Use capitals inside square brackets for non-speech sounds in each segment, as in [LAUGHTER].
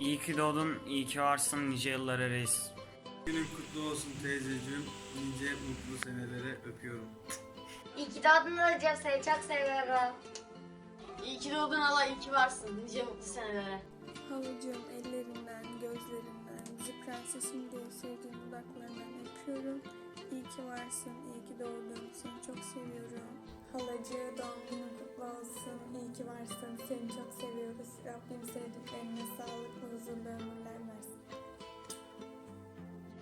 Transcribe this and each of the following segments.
İyi ki doğdun, iyi ki varsın nice yıllara reis. Günün kutlu olsun teyzeciğim. Nice mutlu senelere öpüyorum. İyi ki doğdun hocam seni çok seviyorum. İyi ki doğdun Allah, iyi ki varsın. Nice mutlu senelere. Havucum ellerinden, gözlerinden, bizi prensesim diye sevdiğin dudaklarından öpüyorum. İyi ki varsın, iyi ki doğdun, seni çok seviyorum. Halacı doğum günün kutlu olsun, iyi ki varsın, seni çok seviyoruz. Rabbim sevdiklerine sağlıklı, huzurlu ömürler versin.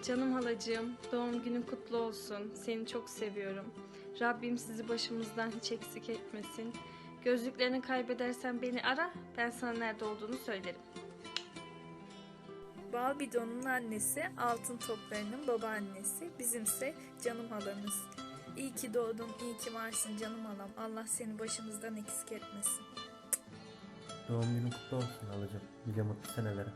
Canım halacığım, doğum günün kutlu olsun. Seni çok seviyorum. Rabbim sizi başımızdan hiç eksik etmesin. Gözlüklerini kaybedersen beni ara, ben sana nerede olduğunu söylerim. Bal bidonun annesi, altın toplarının babaannesi, bizimse canım halamız. İyi ki doğdun, iyi ki varsın canım halam. Allah seni başımızdan eksik etmesin. Doğum günün kutlu olsun halacığım. Nice mutlu senelere.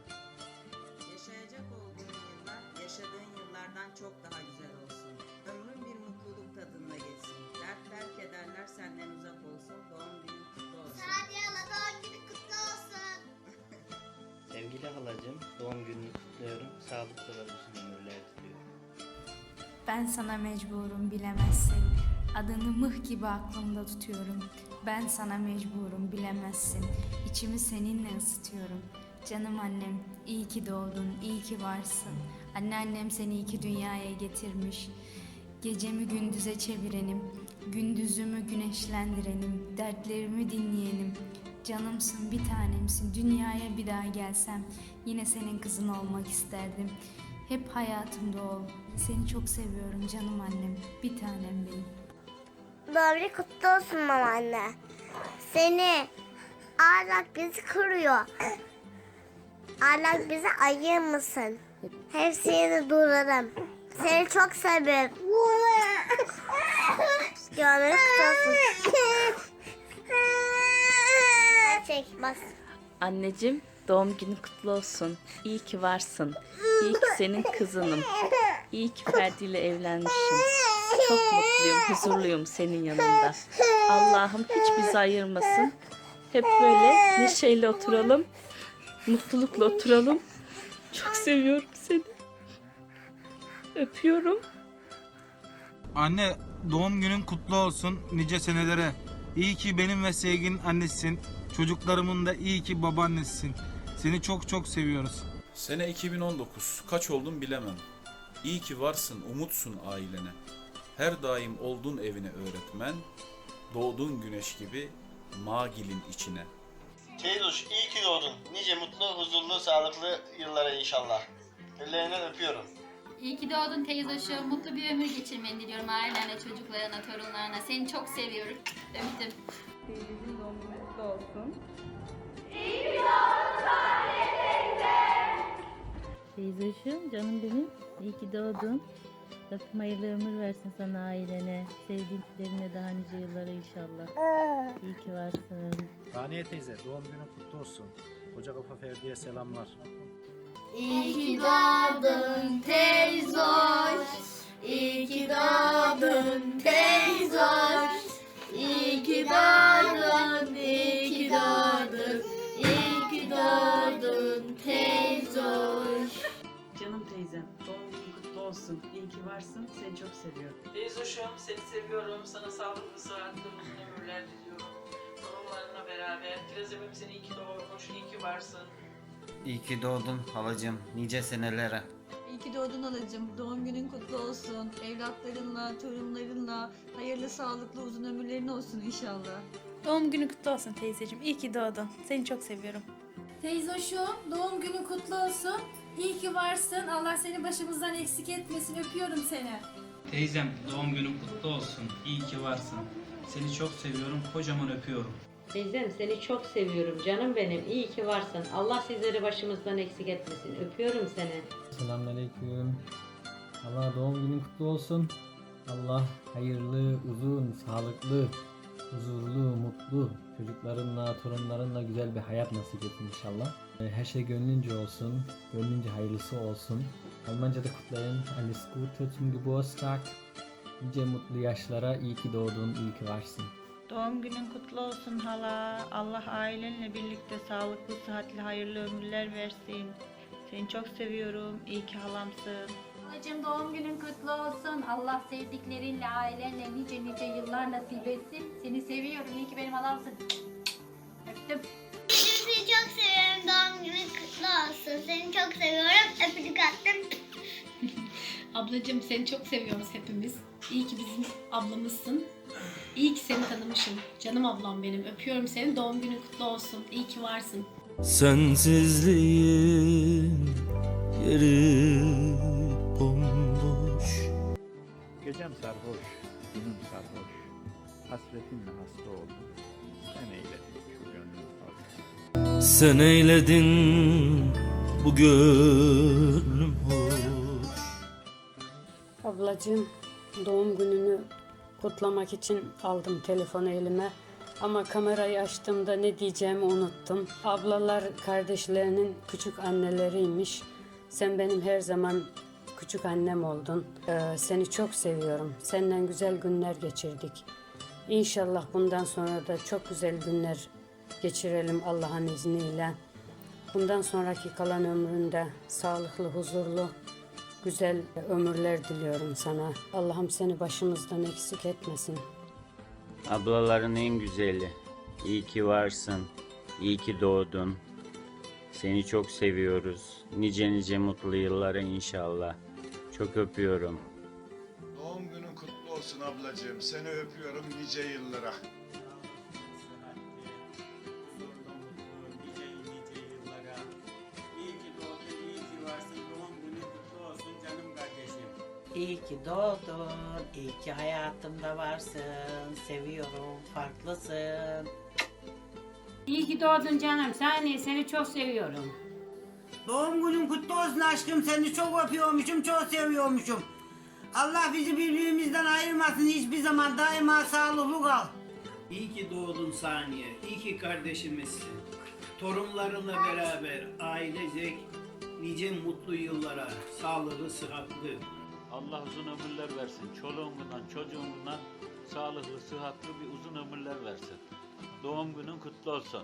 Yaşayacak olduğun yıllar yaşadığın yıllardan çok daha güzel olsun. Ömrün bir mutluluk tadında geçsin. Dertler, kederler senden uzak olsun. Doğum günün kutlu olsun. Hadi doğum günü kutlu olsun. Sevgili halacığım, doğum gününü kutluyorum. Sağlıklı ve uzun ömürler diliyorum. Ben sana mecburum bilemezsin. Adını mıh gibi aklımda tutuyorum. Ben sana mecburum bilemezsin. İçimi seninle ısıtıyorum. Canım annem, iyi ki doğdun, iyi ki varsın. Anneannem seni iyi ki dünyaya getirmiş. Gecemi gündüze çevirenim, gündüzümü güneşlendirenim, dertlerimi dinleyenim. Canımsın, bir tanemsin. Dünyaya bir daha gelsem yine senin kızın olmak isterdim. Hep hayatımda ol. Seni çok seviyorum canım annem. Bir tanem benim. Doğum günü kutlu olsun mama anne. Seni ahlak bizi kırıyor. Ahlak bizi ayır mısın? Hepsini durarım. Seni çok seviyorum. Kutlu olsun. Çek bas. Anneciğim doğum günün kutlu olsun. İyi ki varsın. İyi ki senin kızınım. İyi ki Ferdi ile evlenmişim. Çok mutluyum, huzurluyum senin yanında. Allah'ım hiç bizi ayırmasın. Hep böyle neşeyle oturalım. Mutlulukla oturalım. Çok seviyorum seni. Öpüyorum. Anne doğum günün kutlu olsun nice senelere. İyi ki benim ve sevginin annesisin. Çocuklarımın da iyi ki babaannesisin. Seni çok çok seviyoruz. Sene 2019. Kaç oldum bilemem. İyi ki varsın, umutsun ailene. Her daim oldun evine öğretmen. Doğdun güneş gibi Magil'in içine. Teyzuş, iyi ki doğdun. Nice mutlu, huzurlu, sağlıklı yıllara inşallah. Ellerinden öpüyorum. İyi ki doğdun teyze Mutlu bir ömür geçirmeni diliyorum ailenle, çocuklarına, torunlarına. Seni çok seviyorum. Öptüm. Teyzeciğim doğum günün kutlu olsun. Teyzoşum, canım benim. İyi ki doğdun. Rabbim hayırlı ömür versin sana ailene. Sevdiklerine daha nice yıllara inşallah. İyi ki varsın. Saniye teyze doğum günün kutlu olsun. Koca Kafa Ferdi'ye selamlar. İyi ki doğdun teyzoş. İyi ki doğdun teyzoş. İyi ki doğdun, olsun. İyi ki varsın. Seni çok seviyorum. Teyzoşum, seni seviyorum. Sana sağlıklı, sıhhatli, uzun ömürler diliyorum. Torunlarınla beraber. Kirazemim seni iyi ki doğurmuş, iyi ki varsın. İyi ki doğdun halacığım, nice senelere. İyi ki doğdun anacığım. Doğum günün kutlu olsun. Evlatlarınla, torunlarınla hayırlı, sağlıklı, uzun ömürlerin olsun inşallah. Doğum günü kutlu olsun teyzeciğim. İyi ki doğdun. Seni çok seviyorum. Teyzoşum doğum günün kutlu olsun. İyi ki varsın. Allah seni başımızdan eksik etmesin. Öpüyorum seni. Teyzem, doğum günün kutlu olsun. İyi ki varsın. Seni çok seviyorum, kocaman öpüyorum. Teyzem seni çok seviyorum canım benim. İyi ki varsın. Allah sizleri başımızdan eksik etmesin. Öpüyorum seni. Selamünaleyküm. Allah doğum günün kutlu olsun. Allah hayırlı, uzun, sağlıklı, huzurlu, mutlu çocuklarınla, torunlarınla güzel bir hayat nasip etsin inşallah. Ee, Her şey gönlünce olsun, gönlünce hayırlısı olsun. Almanca'da kutlayın. Alles Gute zum Geburtstag. Nice mutlu yaşlara iyi ki doğdun, iyi ki varsın. Doğum günün kutlu olsun hala. Allah ailenle birlikte sağlıklı, sıhhatli, hayırlı ömürler versin. Seni çok seviyorum. İyi ki halamsın. Halacığım doğum günün kutlu olsun. Allah sevdiklerinle, ailenle nice nice yıllar nasip etsin. Seni seviyorum. İyi ki benim halamsın. Öptüm. Seni çok seviyorum. Doğum günün kutlu olsun. Seni çok seviyorum. Öpücük attım. [LAUGHS] Ablacığım seni çok seviyoruz hepimiz. İyi ki bizim ablamızsın. İyi ki seni tanımışım. Canım ablam benim. Öpüyorum seni. Doğum günün kutlu olsun. İyi ki varsın. Sensizliğin yeri bomboş Gecem sarhoş, günüm sarhoş. Hasretinle hasta oldum. Sen eyledin şu gönlüm hoş. Sen eyledin bu gönlüm hoş Ablacığım doğum gününü kutlamak için aldım telefonu elime. Ama kamerayı açtığımda ne diyeceğimi unuttum. Ablalar kardeşlerinin küçük anneleriymiş. Sen benim her zaman küçük annem oldun. Ee, seni çok seviyorum. Seninle güzel günler geçirdik. İnşallah bundan sonra da çok güzel günler geçirelim Allah'ın izniyle. Bundan sonraki kalan ömründe sağlıklı, huzurlu, güzel ömürler diliyorum sana. Allah'ım seni başımızdan eksik etmesin. Ablaların en güzeli. İyi ki varsın. İyi ki doğdun. Seni çok seviyoruz. Nice nice mutlu yıllara inşallah. Çok öpüyorum. Doğum günün kutlu olsun ablacığım. Seni öpüyorum nice yıllara. İyi ki doğdun, iyi ki hayatımda varsın, seviyorum, farklısın. İyi ki doğdun canım. Sani seni çok seviyorum. Doğum günün kutlu olsun aşkım, seni çok öpüyormuşum, çok seviyormuşum. Allah bizi birbirimizden ayırmasın hiçbir zaman, daima sağlıklı kal. İyi ki doğdun Saniye. İyi ki kardeşimizsin. Torunlarınla beraber ailecek nice mutlu yıllara, sağlıklı, sıhhatli. Allah uzun ömürler versin. Çoluğundan, çocuğundan sağlıklı, sıhhatli bir uzun ömürler versin. Doğum günün kutlu olsun.